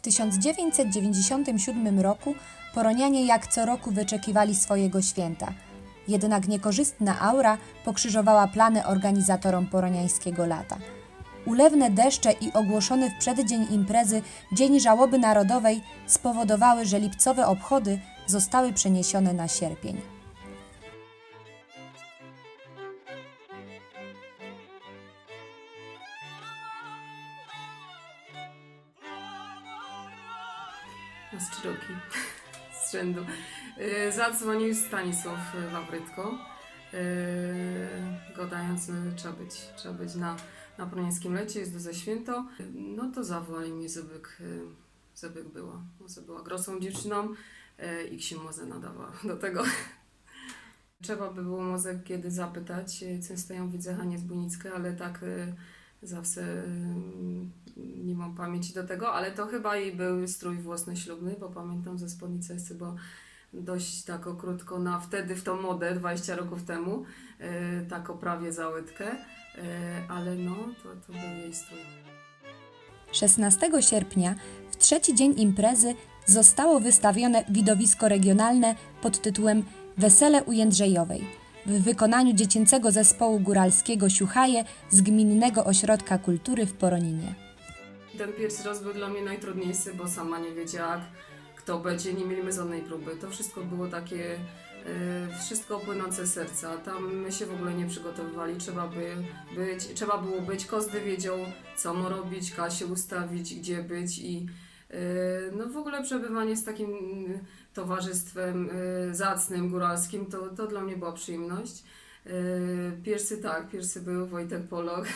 W 1997 roku poronianie jak co roku wyczekiwali swojego święta. Jednak niekorzystna aura pokrzyżowała plany organizatorom poroniańskiego lata. Ulewne deszcze i ogłoszony w przeddzień imprezy Dzień Żałoby Narodowej spowodowały, że lipcowe obchody zostały przeniesione na sierpień. Strzydłki z rzędu. Yy, Zadzwonił Stanisław Wawrytko, yy, gadając, że trzeba być, trzeba być na, na Pronieckim lecie, jest duże święto. No to zawołali mnie, yy, żebyk była. Może była grosą dziewczyną yy, i się nadawała do tego. Trzeba by było może kiedy zapytać, yy, co stoją widzę Hanie Zbójnickę, ale tak zawsze nie mam pamięci do tego, ale to chyba jej był strój włosny ślubny, bo pamiętam, że spódnica jest chyba dość tak krótko na wtedy w tą modę 20 roków temu, tak prawie za łydkę, ale no to, to był jej strój. 16 sierpnia, w trzeci dzień imprezy, zostało wystawione widowisko regionalne pod tytułem Wesele u Jędrzejowej w wykonaniu dziecięcego zespołu góralskiego Siuchaje z Gminnego Ośrodka Kultury w Poroninie. Ten pierwszy raz był dla mnie najtrudniejszy, bo sama nie wiedziała, kto będzie, nie mieliśmy żadnej próby. To wszystko było takie, e, wszystko płynące z serca. Tam my się w ogóle nie przygotowywali, trzeba, by być, trzeba było być. Każdy wiedział, co ma robić, Kasię ustawić, gdzie być i e, no w ogóle przebywanie z takim towarzystwem e, zacnym, góralskim, to, to dla mnie była przyjemność. Pierwszy tak, pierwszy był Wojtek Polok.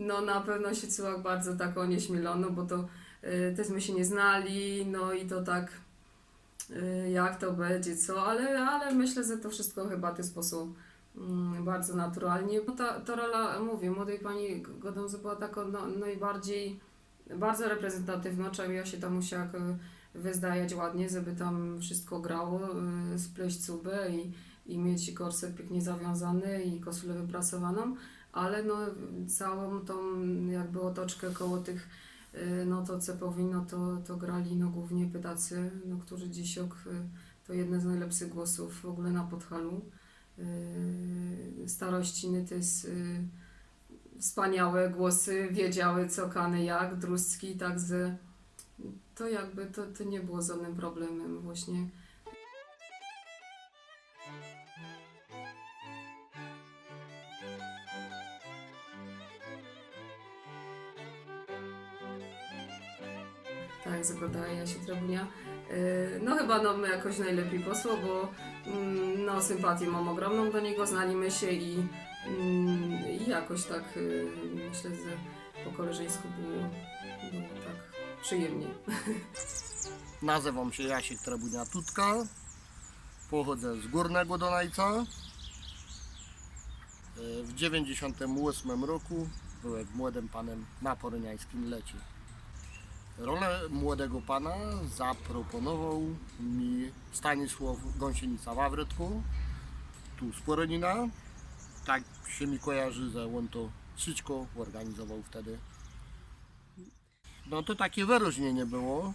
No na pewno się czuła bardzo tak onieśmielono, bo to y, też my się nie znali, no i to tak y, jak to będzie, co, ale, ale myślę, że to wszystko chyba w ten sposób mm, bardzo naturalnie. Bo ta, ta rola, mówię, młodej pani Godomzy była taką no, najbardziej, bardzo reprezentatywną, czego ja się tam musiała y, wyzdajać ładnie, żeby tam wszystko grało, y, spleść cubę i, i mieć korset pięknie zawiązany i koszulę wyprasowaną ale no całą tą jakby otoczkę koło tych y, no to co powinno, to, to grali no głównie pytacy, no którzy dziś ok, y, to jedne z najlepszych głosów w ogóle na Podhalu. Y, Starościny to jest y, wspaniałe głosy, wiedziały co kany jak, Druski, także to jakby to, to nie było żadnym problemem właśnie. Tak, zagadała ja się Trabunia. Yy, No chyba nam jakoś najlepiej posło, bo mm, no, sympatię mam ogromną do niego, znaliśmy się i, mm, i jakoś tak yy, myślę, że po koleżeńsku było, było tak przyjemnie. Nazywam się Jasiek Trabunia Tutka. Pochodzę z Górnego Donajca. E, W 98 roku byłem młodym panem na poryniańskim lecie. Rolę młodego pana zaproponował mi Stanisław Gąsienica-Wawrytko, tu z Poronina. Tak się mi kojarzy, że on to wszystko organizował wtedy. No to takie wyróżnienie było.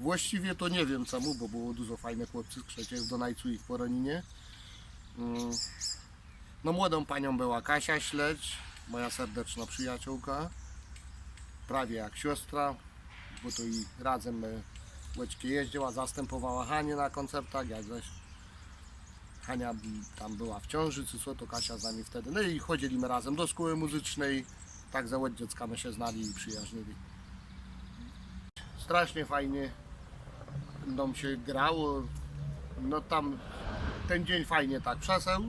Właściwie to nie wiem czemu, bo było dużo fajnych chłopców przecież w Donajcu i w Poroninie. Mm. No młodą panią była Kasia Śledź, moja serdeczna przyjaciółka. Prawie jak siostra, to i razem Łeczki jeździła, zastępowała Hanię na koncertach, jak zaś Hania tam była w ciąży, czy to Kasia z nami wtedy. No i chodziliśmy razem do szkoły muzycznej, tak za łódź dziecka my się znali i przyjaźnili strasznie fajnie nam się grało. No tam ten dzień fajnie tak przeseł.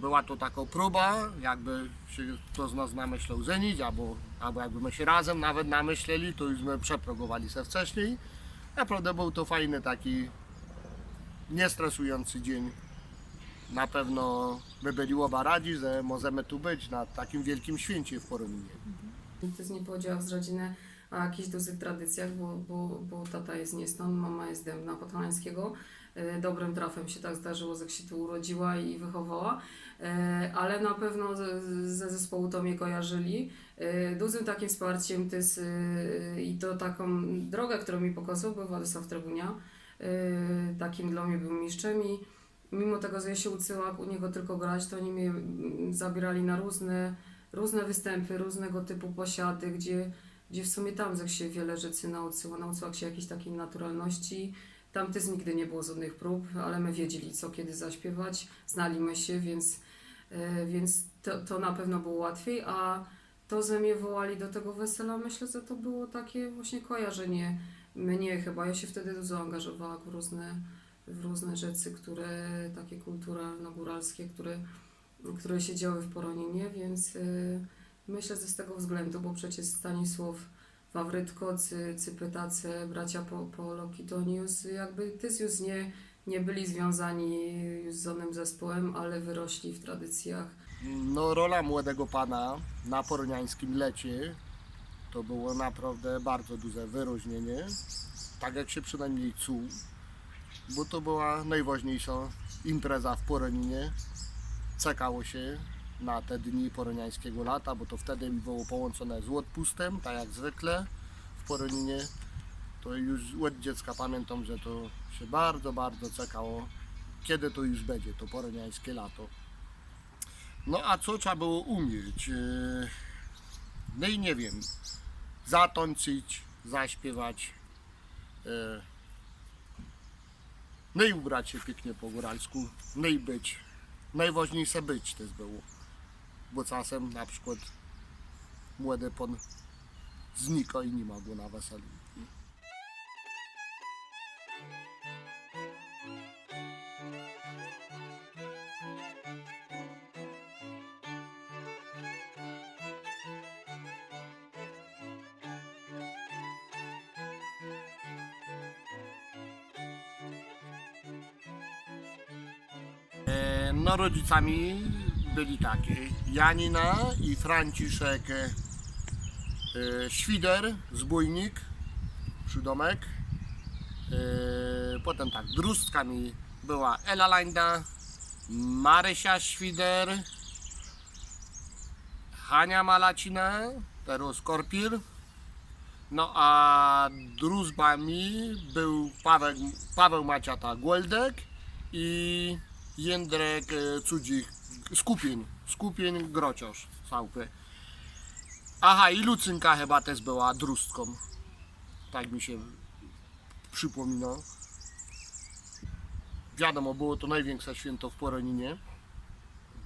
Była to taka próba, jakby się kto z nas namyślał zenić, albo, albo jakbyśmy się razem nawet namyśleli, to już my przeprogowali se wcześniej. Naprawdę był to fajny taki niestresujący dzień. Na pewno my byli oba radzi, że możemy tu być na takim wielkim święcie w Porominie. Nikt z nie powiedział z rodziny, o jakichś dużych tradycjach, bo, bo, bo tata jest nie stąd, mama jest dębna podhalańskiego. E, Dobrym trafem się tak zdarzyło, że się tu urodziła i wychowała, E, ale na pewno ze, ze zespołu to mnie kojarzyli. E, Dużym takim wsparciem to jest i to taką drogę, którą mi pokazał, był Władysław Trebunia. E, Takim dla mnie był mistrzem i mimo tego, że ja się uczyła u niego tylko grać, to oni mnie mm, zabierali na różne, różne występy, różnego typu posiady, gdzie, gdzie w sumie tam się wiele rzeczy nauczyła. Nauczyła się jakiejś takiej naturalności. Tam też nigdy nie było żadnych prób, ale my wiedzieli, co kiedy zaśpiewać, znaliśmy się, więc, e, więc to, to na pewno było łatwiej, a to, że mnie wołali do tego wesela, myślę, że to było takie właśnie kojarzenie mnie chyba. Ja się wtedy dużo angażowała w różne, w różne rzeczy, które takie kulturalno-góralskie, które, które się działy w Poroninie, więc y, myślę, że z tego względu, bo przecież Stanisław Wawrytko, cy, cy Pytace, bracia po, po Lokitonius, jakby tyz już nie, nie byli związani z onym zespołem, ale wyrośli w tradycjach No, rola młodego pana na poroniańskim lecie to było naprawdę bardzo duże wyróżnienie. Tak jak się przynajmniej czuł, bo to była najważniejsza impreza w Poroninie. Czekało się na te dni poroniańskiego lata, bo to wtedy było połączone z odpustem, tak jak zwykle w Poroninie. To już od dziecka pamiętam, że to się bardzo, bardzo czekało, kiedy to już będzie, to poroniańskie lato. No a co trzeba było umieć? Yy, No i nie wiem, zatańczyć, zaśpiewać, yy, no i ubrać się pięknie po góralsku, no i być. Najważniejsze być też było, bo czasem na przykład młody pan znika i nie ma go na weselu. E, No rodzicami byli takie Janina i Franciszek e, Świder, zbójnik, przydomek. E, Potem tak, drustkami była Ela Lajda, Marysia Świder, Hania Malacina, teraz Korpir. No a druzbami był Paweł, Paweł Maciata Głoldek i Jędrek e, Cudzik, Skupień, Skupień Grociarz, Sałpy. Aha, i Lucynka chyba też była drustką. Tak mi się przypomina. Wiadomo, było to największe święto w Poroninie.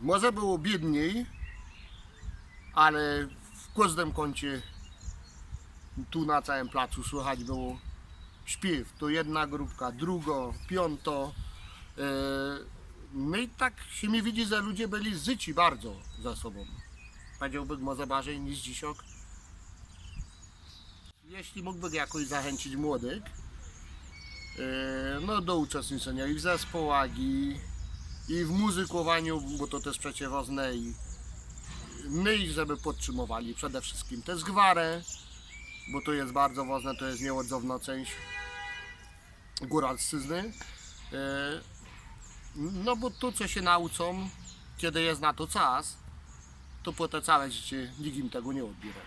Może było biedniej, ale w każdym kącie tu na całym placu słychać było śpiew. To jedna grupka, druga, piąto. E, No i tak się mi widzi, że ludzie byli zyci bardzo za sobą. Powiedziałbym może bardziej niż dzisiaj. Jeśli mógłbym jakoś zachęcić młodych, e, no do uczestniczenia i w zespołach, i, i w muzykowaniu, bo to też przecież ważne, i, no i żeby podtrzymowali przede wszystkim też gwarę, bo to jest bardzo ważne, to jest nieodzowna część góralszczyzny. No bo to, co się nauczą, kiedy jest na to czas, to po te całe życie nikt im tego nie odbiera.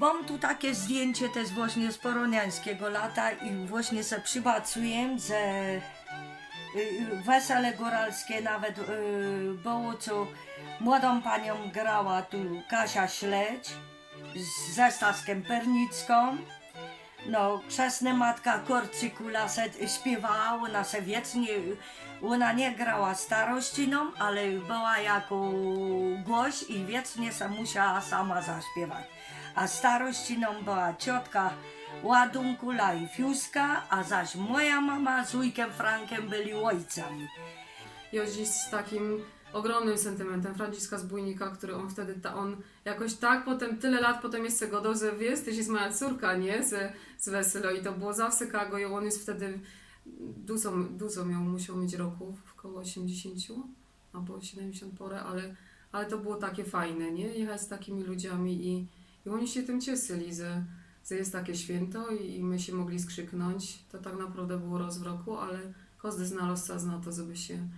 Mam tu takie zdjęcie też właśnie z poroniańskiego lata i właśnie se przybacuję, że wesele góralskie nawet y, było, co młodą panią grała tu Kasia Śledź ze Staskiem Pernicką. No, chrzestna matka Korcykula śpiewała, ona se wiecznie, ona nie grała starościną, ale była jako głoś i wiecznie musiała sama zaśpiewać. A starościną była ciotka Ładunkula i Fiuska, a zaś moja mama z wujkiem Frankiem byli ojcami. Ja dziś z takim ogromnym sentymentem Franciszka z Bójnika, który on wtedy, ta, on jakoś tak potem, tyle lat potem jeszcze go że wiesz, to jest moja córka, nie, z, z Weselo i to było zawsze kago i on jest wtedy dużo, dużo miał, musiał mieć roków, około 80 albo 70 porę, ale, ale to było takie fajne, nie, jechać z takimi ludziami i, i oni się tym cieszyli, że, że jest takie święto i, my się mogli skrzyknąć, to tak naprawdę było raz w roku, ale każdy znalazł czas na to, żeby się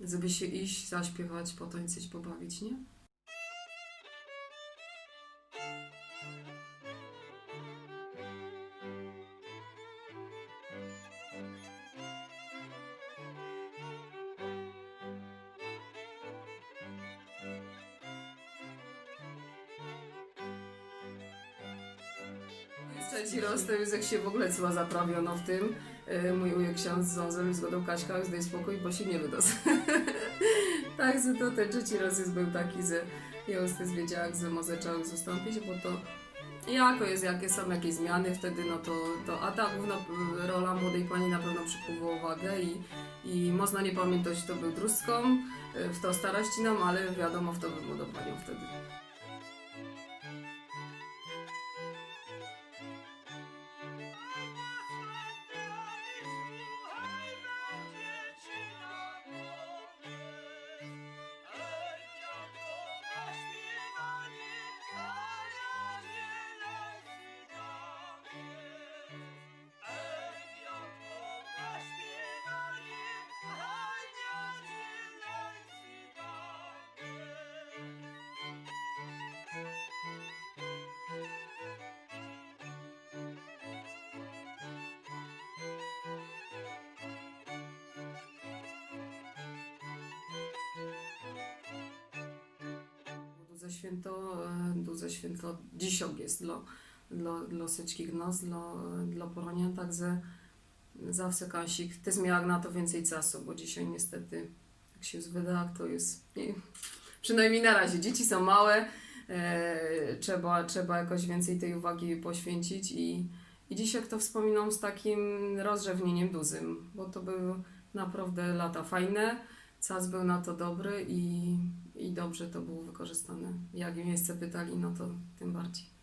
żeby się iść, zaśpiewać, potańczyć, pobawić, nie? To już jak się w ogóle cła zaprawiono w tym. Yy, Mój ujek ksiądz z Zązem zgodą Kaśka, już daj spokój, bo się nie wyda. Także to ten trzeci raz jest był taki, że ja już też wiedziałam, że może trzeba zastąpić, bo to jako jest, jakie są jakieś zmiany wtedy, no to, to a ta główna y, rola młodej pani na pewno przykuwała uwagę i, i można nie pamiętać, to był Druską, y, w to starości nam, ale wiadomo, w to był młodą panią wtedy. Święto, e, duże święto dzisiaj jest dla, dla, dla nas, dla, dla Poronia, także zawsze Kasik też miał na to więcej czasu, bo dzisiaj niestety jak się już wyda, to jest nie, przynajmniej na razie, dzieci są małe, e, trzeba, trzeba jakoś więcej tej uwagi poświęcić i, i dzisiaj to wspominam z takim rozrzewnieniem dużym, bo to były naprawdę lata fajne, czas był na to dobry i, i dobrze to było wykorzystane. Jak mnie jeszcze pytali, no to tym bardziej.